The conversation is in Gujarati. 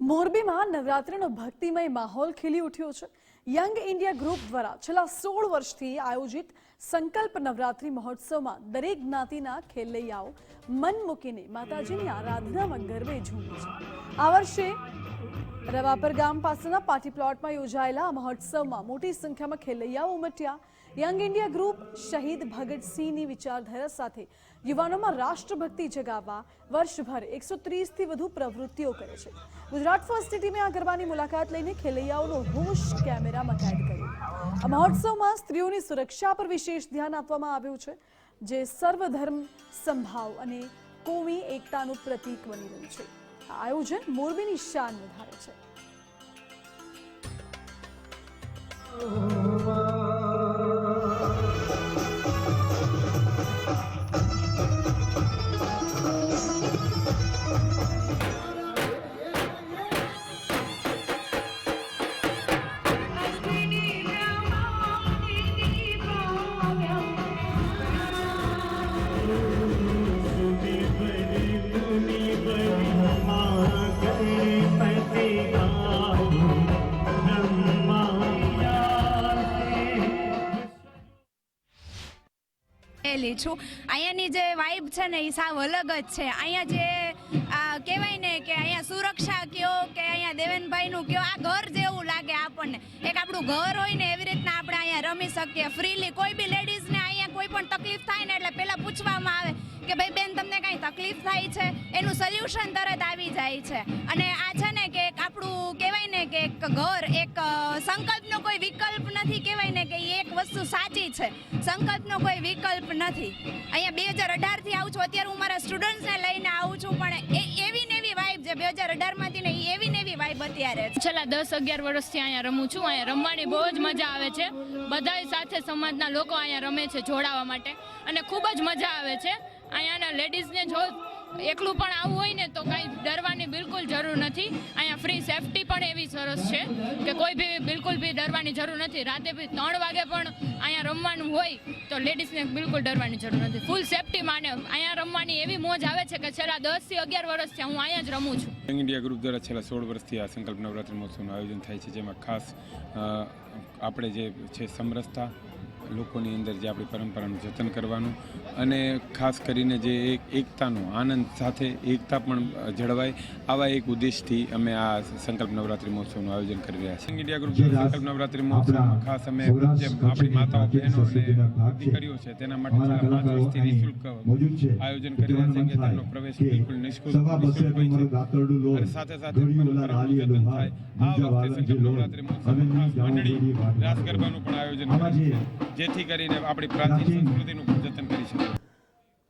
મોરબીમાં નવરાત્રિનો ભક્તિમય માહોલ ખીલી ઉઠ્યો છે. યંગ ઇન્ડિયા ગ્રુપ દ્વારા છેલ્લા સોળ વર્ષથી આયોજિત સંકલ્પ નવરાત્રિ મહોત્સવમાં દરેક જ્ઞાતિના ખેલૈયાઓ મન મૂકીને માતાજીની આરાધનામાં ગરબે ઝૂમે છે. આ વર્ષે રવાપર ગામ પાસેના પાર્ટી પ્લોટમાં યોજાયેલા મહોત્સવમાં મોટી સંખ્યામાં ખેલૈયાઓ ઉમટ્યા. યંગ ઇન્ડિયા ગ્રુપ શહીદ ભગતસિંહની વિચારધારા સાથે યુવાનોમાં રાષ્ટ્રભક્તિ જગાવવા વર્ષભર એકસો ત્રીસથી વધુ પ્રવૃત્તિઓ કરે છે. ગુજરાત ફર્સ્ટ સિટીમાં આ ગરબાની મુલાકાત લઈને ખેલૈયાઓનો હોશ કેમેરામાં કેદ કર્યો. આ મહોત્સવમાં સ્ત્રીઓની સુરક્ષા પર વિશેષ ધ્યાન આપવામાં આવ્યું છે, જે સર્વધર્મ સંભાવ અને કોમી એકતાનું પ્રતીક બની રહ્યું છે. આયોજન મોરબીની શાન વધારે છે. એલી છું. અહીંયાની જે વાઇબ છે ને એ સાવ અલગ જ છે. અહીંયા જે કહેવાય ને કે અહીંયા સુરક્ષા કયો કે અહીંયા દેવેનભાઈનું કયો આ ઘર જેવું લાગે આપણને. એક આપણું ઘર હોય ને એવી રીતના આપણે અહીંયા રમી શકીએ ફ્રીલી કોઈ બી લેડીઝને અહીંયા કોઈ પણ તકલીફ થાય ને એટલે પહેલાં પૂછવામાં આવે કે ભાઈ બેન તમને કાંઈ તકલીફ થાય છે? એનું સોલ્યુશન તરત આવી જાય છે. અને આ છે ને કે આપણું કહેવાય ને કે એક ઘર એક અ, સંકલ્પનો કોઈ વિકલ્પ નથી કહેવાય ને કે એક વસ્તુ સાચી છે. સંકલ્પનો કોઈ વિકલ્પ નથી. અહીંયા બે હજાર અઢારથી આવું છું. અત્યારે હું મારા સ્ટુડન્ટ્સને લઈને આવું છું, પણ એ એવી ને એવી વાઇબ છે. બે હજાર અઢારમાંથી ને એવી ને એવી વાઇબ અત્યારે છેલ્લા દસ અગિયાર વર્ષથી અહીંયા રમું છું. અહીંયા રમવાની બહુ જ મજા આવે છે. બધાય સાથે સમાજના લોકો અહીંયા રમે છે જોડાવા માટે. અને ખૂબ જ મજા આવે છે. અહીંયાના લેડીઝને જો એકલું પણ આવું હોય ને તો કાંઈ ડરવાની બિલકુલ જરૂર નથી. અહીંયા ફ્રી સેફટી પણ એવી સરસ છે કે કોઈ બી બિલકુલ બી ડરવાની જરૂર નથી. રાતે બી ત્રણ વાગે પણ અહીંયા રમવાનું હોય તો લેડીઝને બિલકુલ ડરવાની જરૂર નથી. ફૂલ સેફટી માને. અહીંયા રમવાની એવી મોજ આવે છે કે છેલ્લા દસથી અગિયાર વર્ષથી હું અહીંયા જ રમું છું. યંગ ઇન્ડિયા ગ્રુપ દ્વારા છેલ્લા સોળ વર્ષથી આ સંકલ્પ નવરાત્રિ મહોત્સવનું આયોજન થાય છે. જેમાં ખાસ આપણે જે છે સમરસતા લોકોની અંદર જે આપણી પરંપરાનું જતન કરવાનું અને ખાસ કરીને જે એક એકતાનો આનંદ સાથે એકતા પણ જળવાય આવા એક ઉદ્દેશથી અમે આ સંકલ્પ નવરાત્રિ મહોત્સવનું આયોજન કરી રહ્યા છીએ. ઇન્ડિયા ગ્રુપ સંકલ્પ નવરાત્રિ મહોત્સવમાં ખાસ અમે જે આપણી માતાઓ બહેનો અને દીકરીઓ છે તેના માટે છેલ્લા પાંચ વર્ષથી નિઃશુલ્ક આયોજન કરી રહ્યા છે કે તેમનો પ્રવેશ બિલકુલ નિઃશુલ્ક હોય છે. અને સાથે સાથે જતન થાય આ વખતે સંકલ્પ નવરાત્રિ મહોત્સવમાં ખાસ મંડળી રાસ ગરબાનું પણ આયોજન કર્યું છે જેથી કરીને આપણી પ્રાચીન સંસ્કૃતિનું